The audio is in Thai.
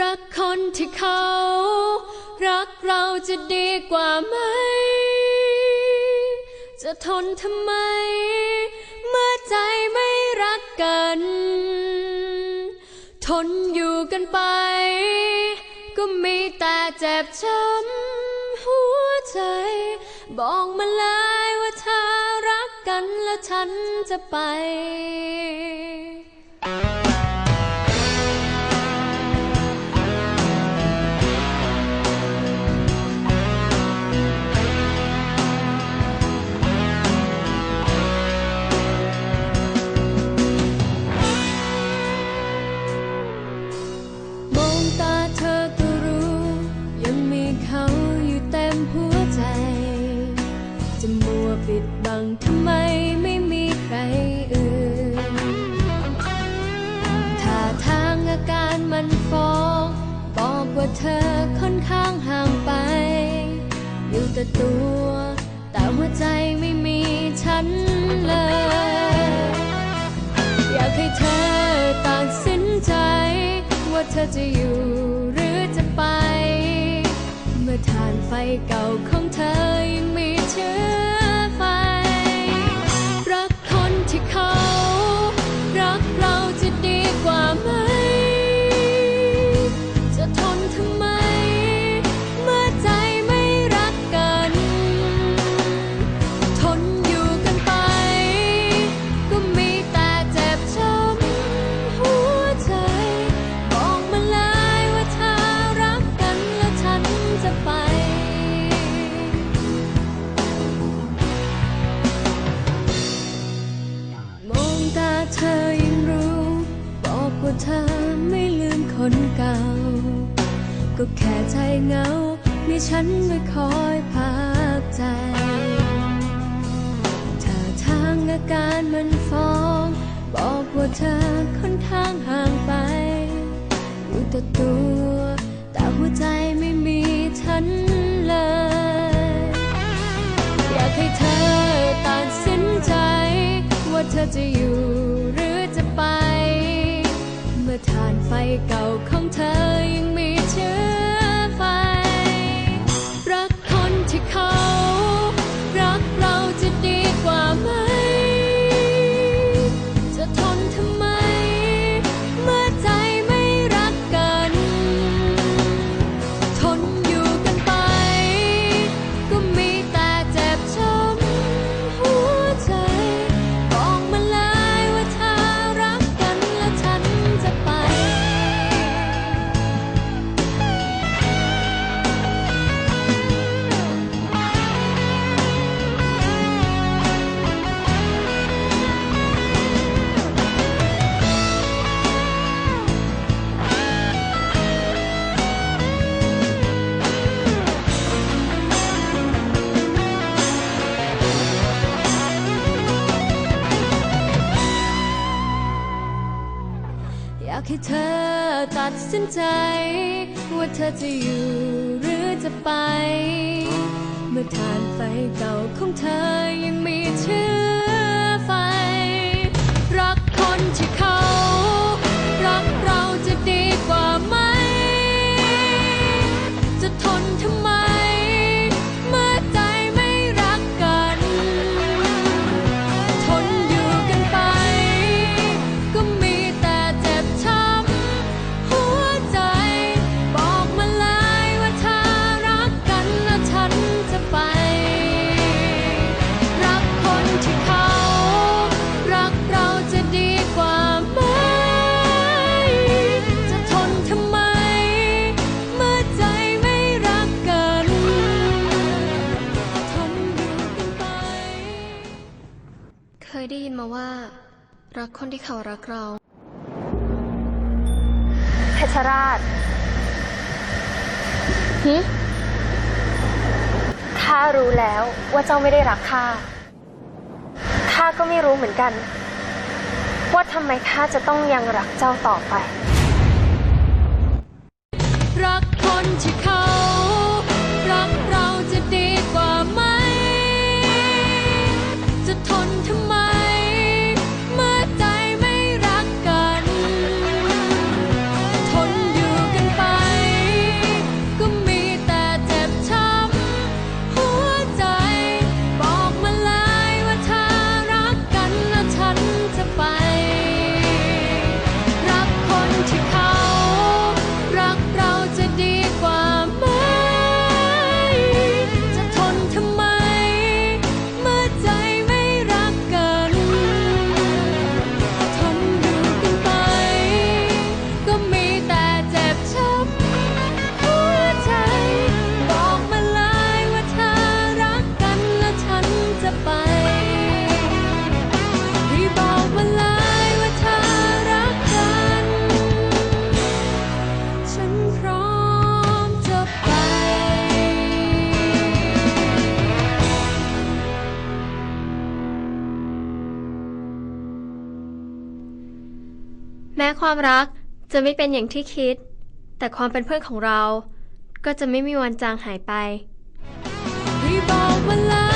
รักคนที่เขา รักเราจะดีกว่าไหม จะทนทำไม เมื่อใจไม่รักกัน ทนอยู่กันไป ก็มีแต่เจ็บช้ำหัวใจ บอกมาเลยว่าเธอรักกันแล้วฉันจะไป เธอค่อนข้างห่างไป อยู่แต่ตัว แต่หัวใจไม่มีฉันเลย อยากให้เธอตัดสินใจ ว่าเธอจะอยู่หรือจะไป เมื่อทานไฟเก่าของเธอยังมีเชื้อ คนเก่า ก็แค่ใจเหงา มีฉันไว้คอยพักใจท่าทางอาการมันฟ้อง บอกว่าเธอค่อนข้างห่างไปอยู่แต่ตัว แต่หัวใจไม่มีฉันเลย อยากให้เธอตัดสินใจ ว่าเธอจะอยู่ มื่อทานไฟเก่าของเธอยังมี ให้เธอตัดสินใจ ว่าเธอจะอยู่หรือจะไป เมื่อทานไฟเก่าของเธอยังมีเชื้อ เคยได้ยินมาว่า รักคนที่เขารักเรา เพชรราชหิข้ารู้แล้วว่าเจ้าไม่ได้รักข้า ข้าก็ไม่รู้เหมือนกัน ว่าทำไมข้าจะต้องยังรักเจ้าต่อไป รักคนที่เขา แม้ความรักจะไม่เป็นอย่างที่คิด แต่ความเป็นเพื่อนของเรา ก็จะไม่มีวันจางหายไป We bought my life.